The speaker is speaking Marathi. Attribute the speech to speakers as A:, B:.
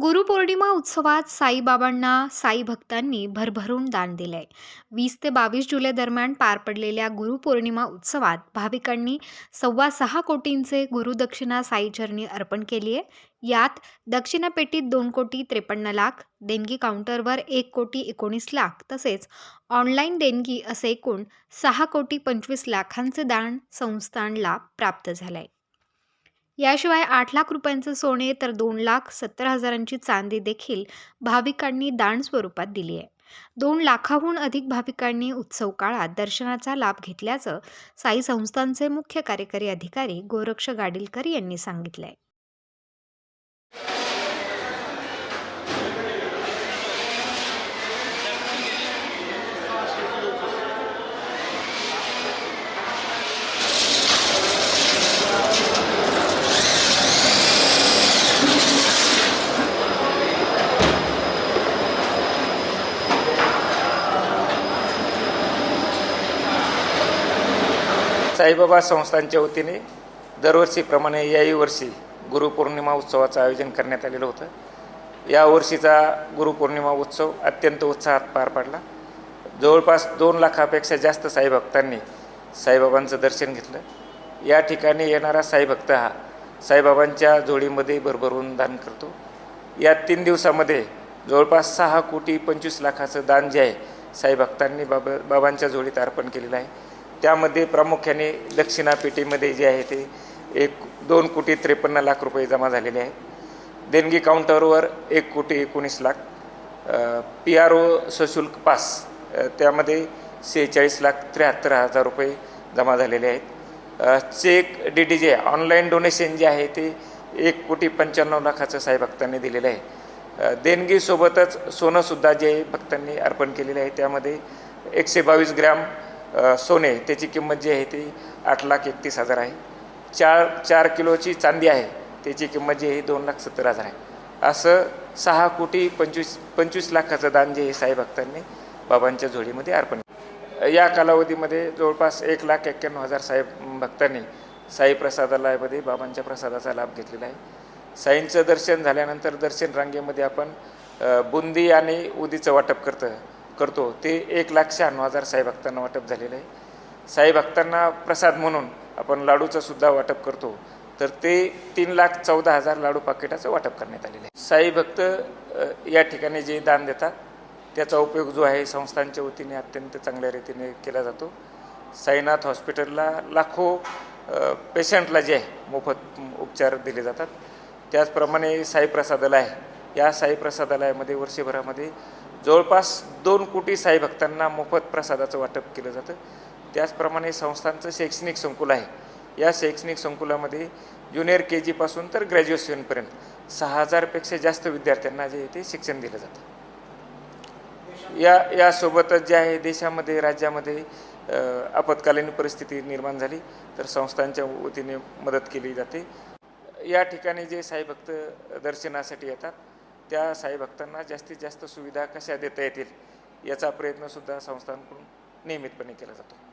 A: गुरुपौर्णिमा उत्सवात साईबाबांना साई भक्तांनी भरभरून दान दिलंय. वीस ते बावीस जुलै दरम्यान पार पडलेल्या गुरुपौर्णिमा उत्सवात भाविकांनी सव्वा सहा कोटींचे गुरुदक्षिणा साईचरणी अर्पण केली आहे. यात दक्षिणा पेटीत दोन कोटी त्रेपन्न लाख देणगी काउंटरवर एक कोटी एकोणीस लाख तसेच ऑनलाईन देणगी असे एकूण सहा कोटी पंचवीस लाखांचे दान संस्थानला प्राप्त झालंय. याशिवाय आठ लाख रुपयांचे सोने तर दोन लाख सत्तर हजारांची चांदी देखील भाविकांनी दान स्वरूपात दिली आहे. दोन लाखाहून अधिक भाविकांनी उत्सव काळात दर्शनाचा लाभ घेतल्याचं साई संस्थांचे मुख्य कार्यकारी अधिकारी गोरक्ष गाडीलकर यांनी सांगितलं आहे
B: साईबाबा संस्थांच्या वतीने दरवर्षीप्रमाणे याही वर्षी गुरुपौर्णिमा उत्सवाचं आयोजन करण्यात आलेलं होतं. यावर्षीचा गुरुपौर्णिमा उत्सव अत्यंत उत्साहात पार पडला. जवळपास दोन लाखापेक्षा जास्त साईभक्तांनी साईबाबांचं दर्शन घेतलं. या ठिकाणी येणारा साईभक्त हा साईबाबांच्या जोडीमध्ये भरभरून दान करतो. या तीन दिवसामध्ये जवळपास सहा कोटी पंचवीस लाखाचं दान जे आहे साईभक्तांनी बाबा बाबांच्या जोडीत अर्पण केलेलं आहे. त्यामध्ये प्रामुख्याने दक्षिणा पेटीमध्ये जे आहे ते एक दोन कोटी त्रेपन्न लाख रुपये जमा झालेले आहेत देणगी काउंटरवर एक कोटी एकोणीस लाख. पी आर ओ सशुल्क पास त्यामध्ये सेहेचाळीस लाख त्र्याहत्तर हजार रुपये जमा झालेले आहेत. चेक डी डी जे ऑनलाईन डोनेशन जे आहे ते एक कोटी पंच्याण्णव लाखाचं साई भक्तांनी दिलेलं आहे. देणगीसोबतच सोनंसुद्धा जे भक्तांनी अर्पण केलेलं आहे त्यामध्ये एकशे बावीस ग्रॅम सोने त्याची किंमत जी आहे ती आठ लाख एकतीस हजार आहे. चार चार किलोची चांदी आहे त्याची किंमत जी आहे दोन लाख सत्तर हजार आहे. असं सहा कोटी पंचवीस पंचवीस लाखाचं दान जे आहे साई भक्तांनी बाबांच्या जोडीमध्ये अर्पण या कालावधीमध्ये जवळपास एक लाख एक्क्याण्णव हजार साहेब भक्तांनी साई प्रसादालयामध्ये बाबांच्या प्रसादाचा लाभ घेतलेला आहे. साईंचं दर्शन झाल्यानंतर दर्शन रांगेमध्ये आपण बुंदी आणि उदीचं वाटप करतं करतो ते एक लाख शहाण्णव हजार साई भक्तांना वाटप झालेलं आहे. साई भक्तांना प्रसाद म्हणून आपण लाडूचं सुद्धा वाटप करतो तर ते तीन लाख चौदा हजार लाडू पाकिटाचं वाटप करण्यात आलेलं आहे. साई भक्त या ठिकाणी जे दान देतात त्याचा उपयोग जो आहे संस्थांच्या वतीने अत्यंत चांगल्या रीतीने केला जातो. साईनाथ हॉस्पिटलला लाखो पेशंटला जे आहे मोफत उपचार दिले जातात. त्याचप्रमाणे साई प्रसादालय या साई प्रसादालयामध्ये वर्षभरामध्ये जवळपास दोन कोटी साई भक्तांना मोफत प्रसादाचं वाटप केलं जातं. त्याचप्रमाणे संस्थांचं शैक्षणिक संकुल आहे. या शैक्षणिक संकुलामध्ये ज्युनियर के जीपासून तर ग्रॅज्युएशनपर्यंत सहा हजारपेक्षा जास्त विद्यार्थ्यांना जे आहे ते शिक्षण दिलं जातं. या यासोबतच जे आहे देशामध्ये राज्यामध्ये आपत्कालीन परिस्थिती निर्माण झाली तर संस्थांच्या वतीने मदत केली जाते. या ठिकाणी जे साईभक्त दर्शनासाठी येतात त्या साईभक्तांना जास्तीत जास्त सुविधा कशा देता येतील याचा प्रयत्नसुद्धा संस्थांकडून नियमितपणे केला जातो.